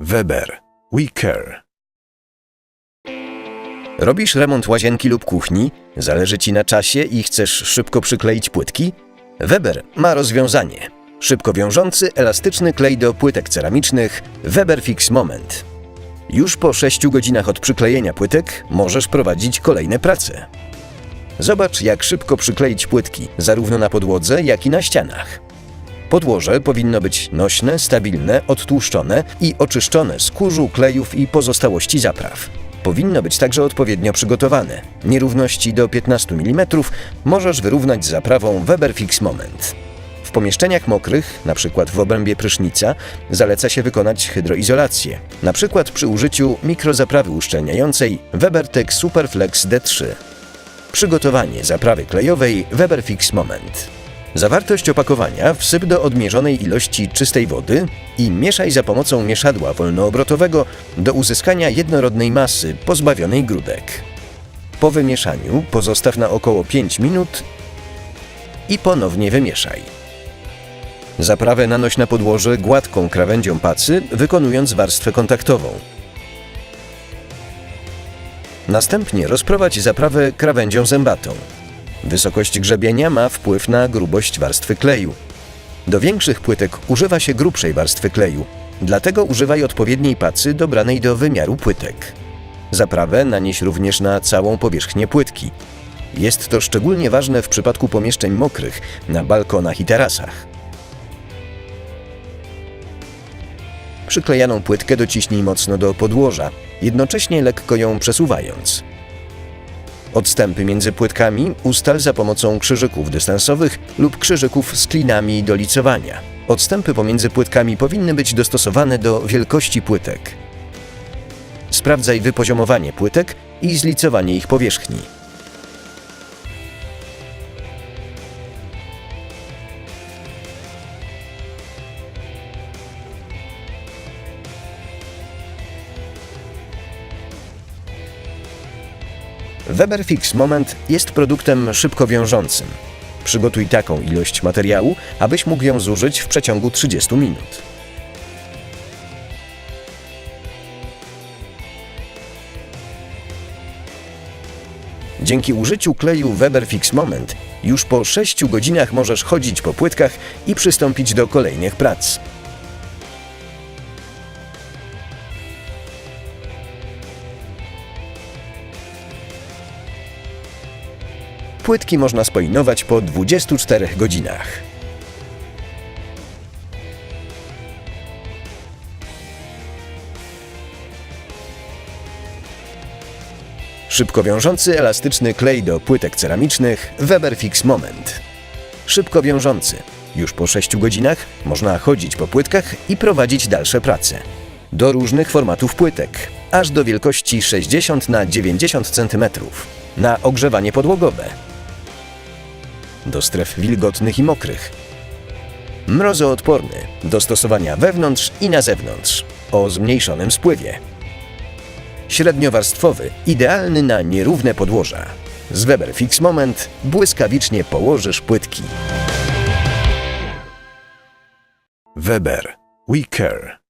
Weber. We care. Robisz remont łazienki lub kuchni, zależy ci na czasie i chcesz szybko przykleić płytki? Weber ma rozwiązanie. Szybko wiążący, elastyczny klej do płytek ceramicznych Weber Fix Moment. Już po 6 godzinach od przyklejenia płytek możesz prowadzić kolejne prace. Zobacz, jak szybko przykleić płytki, zarówno na podłodze, jak i na ścianach. Podłoże powinno być nośne, stabilne, odtłuszczone i oczyszczone z kurzu, klejów i pozostałości zapraw. Powinno być także odpowiednio przygotowane. Nierówności do 15 mm możesz wyrównać zaprawą Weber Fix Moment. W pomieszczeniach mokrych, np. w obrębie prysznica, zaleca się wykonać hydroizolację, np. przy użyciu mikrozaprawy uszczelniającej WeberTech Superflex D3. Przygotowanie zaprawy klejowej Weber Fix Moment. Zawartość opakowania wsyp do odmierzonej ilości czystej wody i mieszaj za pomocą mieszadła wolnoobrotowego do uzyskania jednorodnej masy pozbawionej grudek. Po wymieszaniu pozostaw na około 5 minut i ponownie wymieszaj. Zaprawę nanoś na podłoże gładką krawędzią pacy, wykonując warstwę kontaktową. Następnie rozprowadź zaprawę krawędzią zębatą. Wysokość grzebienia ma wpływ na grubość warstwy kleju. Do większych płytek używa się grubszej warstwy kleju, dlatego używaj odpowiedniej pacy dobranej do wymiaru płytek. Zaprawę nanieś również na całą powierzchnię płytki. Jest to szczególnie ważne w przypadku pomieszczeń mokrych, na balkonach i tarasach. Przyklejaną płytkę dociśnij mocno do podłoża, jednocześnie lekko ją przesuwając. Odstępy między płytkami ustal za pomocą krzyżyków dystansowych lub krzyżyków z klinami do licowania. Odstępy pomiędzy płytkami powinny być dostosowane do wielkości płytek. Sprawdzaj wypoziomowanie płytek i zlicowanie ich powierzchni. Weber Fix Moment jest produktem szybko wiążącym. Przygotuj taką ilość materiału, abyś mógł ją zużyć w przeciągu 30 minut. Dzięki użyciu kleju Weber Fix Moment już po 6 godzinach możesz chodzić po płytkach i przystąpić do kolejnych prac. Płytki można spojnować po 24 godzinach. Szybko wiążący elastyczny klej do płytek ceramicznych Weber Fix Moment. Szybko wiążący. Już po 6 godzinach można chodzić po płytkach i prowadzić dalsze prace. Do różnych formatów płytek, aż do wielkości 60 na 90 cm. Na ogrzewanie podłogowe. Do stref wilgotnych i mokrych. Mrozoodporny do stosowania wewnątrz i na zewnątrz o zmniejszonym spływie. Średniowarstwowy, idealny na nierówne podłoża. Z Weber Fix Moment błyskawicznie położysz płytki. Weber. We care.